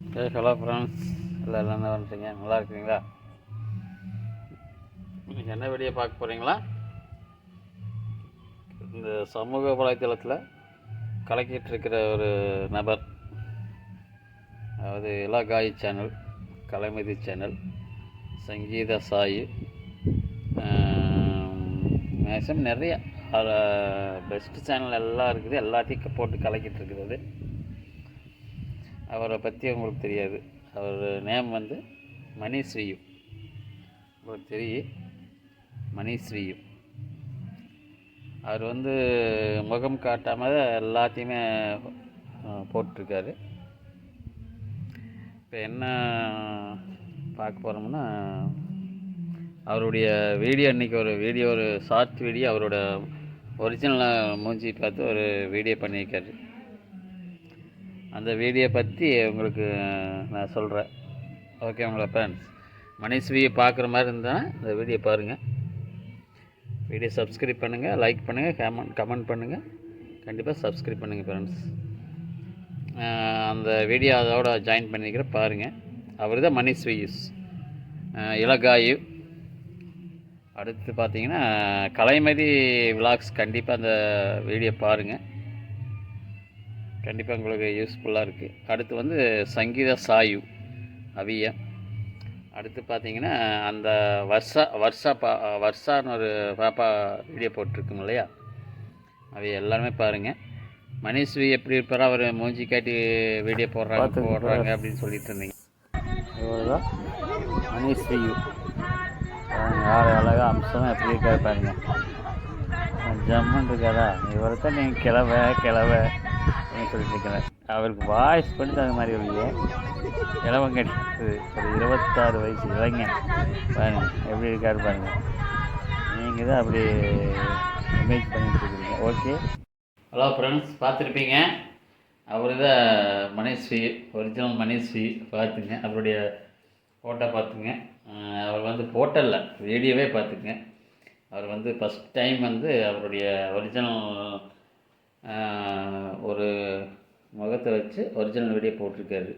ஏ hello friends எல்லாம் என்ன பண்ணுறீங்க நல்லா இருக்கீங்களா நீங்கள் என்ன வீடியோ பார்க்க போகிறீங்களா இந்த சமூக வலைத்தளத்தில் கலக்கிட்டு இருக்கிற ஒரு நபர். அதாவது இலகாய் channel Kalaimathi channel Sangeetha Sai maximum நிறைய பெஸ்ட் சேனல் எல்லாம் இருக்குது. எல்லாத்தையும் போட்டு கலக்கிட்டு இருக்கிறது. அவரை பற்றி உங்களுக்கு தெரியாது. அவர் நேம் வந்து மணிஸ்ரீயு. உங்களுக்கு தெரியும். மணிஸ்ரீயு. அவர் வந்து முகம் காட்டாமல் எல்லாத்தையுமே போட்டிருக்காரு. இப்போ என்ன பார்க்க போகிறோம்னா அவருடைய வீடியோ அன்றைக்கி ஒரு வீடியோ ஒரு ஷார்ட் வீடியோ அவரோட ஒரிஜினலாக மூஞ்சி பார்த்து ஒரு வீடியோ பண்ணியிருக்காரு. அந்த வீடியோ பற்றி உங்களுக்கு நான் சொல்கிறேன் ஓகே உங்களை ஃப்ரெண்ட்ஸ் மணிஸ்வியை பார்க்குற மாதிரி இருந்தால் இந்த வீடியோ பாருங்கள் வீடியோ சப்ஸ்கிரைப் பண்ணுங்கள் லைக் பண்ணுங்கள் கமெண்ட் கமெண்ட் பண்ணுங்கள் கண்டிப்பாக சப்ஸ்கிரைப் பண்ணுங்கள் ஃப்ரெண்ட்ஸ் அந்த வீடியோ அதோட ஜாயின் பண்ணிக்கிற பாருங்கள் அவர் தான் மணிஷ் இலகாயு. அடுத்து பார்த்தீங்கன்னா கலைமதி விலாக்ஸ் கண்டிப்பாக அந்த வீடியோ பாருங்கள் கண்டிப்பாக உங்களுக்கு யூஸ்ஃபுல்லாக இருக்குது அடுத்து வந்து சங்கீத சாயு அவிய. அடுத்து பார்த்தீங்கன்னா அந்த வர்ஷா வர்ஷா பா வர்ஷான்னு ஒரு பாப்பா வீடியோ போட்டிருக்கும் இல்லையா? அவைய எல்லாருமே பாருங்கள் மணிஸ்வி எப்படி இருப்பாரோ? அவர் மூஞ்சி காட்டி வீடியோ போடுறாங்க போடுறாங்க அப்படின்னு சொல்லிட்டு இருந்தீங்க. இவ்வளோதான் மணிஸ்வியு யார் அழகாக அம்சமாக எப்படி இருக்காரு பாருங்க. ஜம்மன் இருக்காரா இவரை தான் நீங்கள் கிளவ கிளவ. அப்படின்னு சொல்லிட்டு இருக்கிறேன் அவருக்கு வாய்ஸ் பண்ணி தகுந்த மாதிரி இல்லையே. இளவங்க கிடையாது ஒரு இருபத்தாறு வயசு இளைஞன். பாருங்க எப்படி இருக்காரு பாருங்க. நீங்கள் தான் அப்படி இமேஜ் பண்ணிட்டு இருக்கீங்க. ஓகே ஹலோ ஃப்ரெண்ட்ஸ் பார்த்துருப்பீங்க. அவர் தான் மணிஸ்வி ஒரிஜினல் மணிஸ்வி பார்த்துங்க. அவருடைய ஃபோட்டோ பார்த்துங்க. அவர் வந்து ஃபோட்டோ இல்லை வீடியோவே பார்த்துங்க. அவர் வந்து ஃபஸ்ட் டைம் வந்து அவருடைய ஒரிஜினல் ஒரு முகத்தை வச்சு ஒரிஜினல் வீடியோ போட்டிருக்காரு.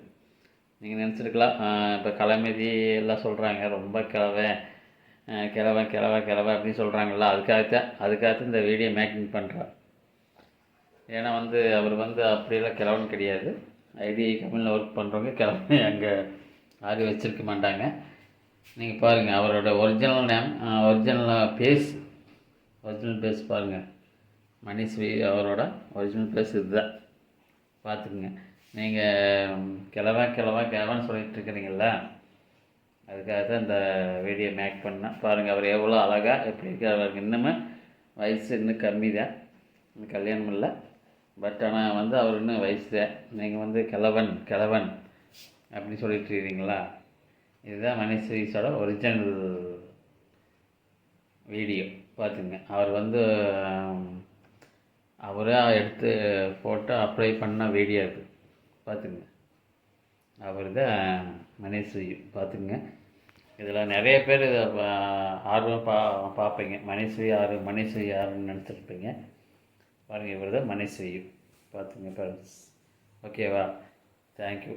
நீங்கள் நினச்சிருக்கலாம். இப்போ கலைமதி எல்லாம் சொல்கிறாங்க ரொம்ப கிழவை கிழவன் கிழவன் கிழவன் அப்படின்னு சொல்கிறாங்களா அதுக்காகத்தான் அதுக்காகத்தான் இந்த வீடியோ மேக்கிங் பண்ணுறா ஏன்னா வந்து அவர் வந்து அப்படியெல்லாம் கிழவன் கிடையாது. ஐடி கம்பெனியில் ஒர்க் பண்ணுறவங்க கிழமை அங்கே ஆறு வச்சுருக்க மாட்டாங்க. நீங்கள் பாருங்கள் அவரோட original name original face original face பாருங்கள் மணிஸ்வி அவரோட ஒரிஜினல் ப்ளேஸ் இதுதான். பார்த்துக்குங்க. நீங்கள் கிளவா கிளவா கிளவான்னு சொல்லிகிட்டு இருக்கிறீங்கள அதுக்காக தான் இந்த வீடியோ மேக் பண்ணேன். பாருங்கள் அவர் எவ்வளோ அழகாக எப்படி இருக்கார் அவருக்கு இன்னுமே வயசு இன்னும் கம்மி தான் இன்னும் கல்யாணம் இல்லை. பட் ஆனால் வந்து அவர் இன்னும் வயசு தான் நீங்கள் வந்து கிழவன் கிழவன் அப்படின்னு சொல்லிட்டு இருக்கீங்களா இதுதான் மணிஸ்வீஸோட ஒரிஜினல் வீடியோ பார்த்துங்க அவர் வந்து அவரே எடுத்து ஃபோட்டோ அப்ளை பண்ண வீடியோ அது. பார்த்துங்க அவர் தான் மணிஸ்வி பார்த்துங்க இதில் நிறைய பேர் இதை ஆர்வம் பா பார்ப்பீங்க. மணிஸ்வி யார் மணிஸ்வி யாருன்னு நினச்சிருப்பீங்க. பாருங்கள் இவர் தான் மணிஸ்வி பார்த்துங்க ஃப்ரெண்ட்ஸ் ஓகேவா தேங்க்யூ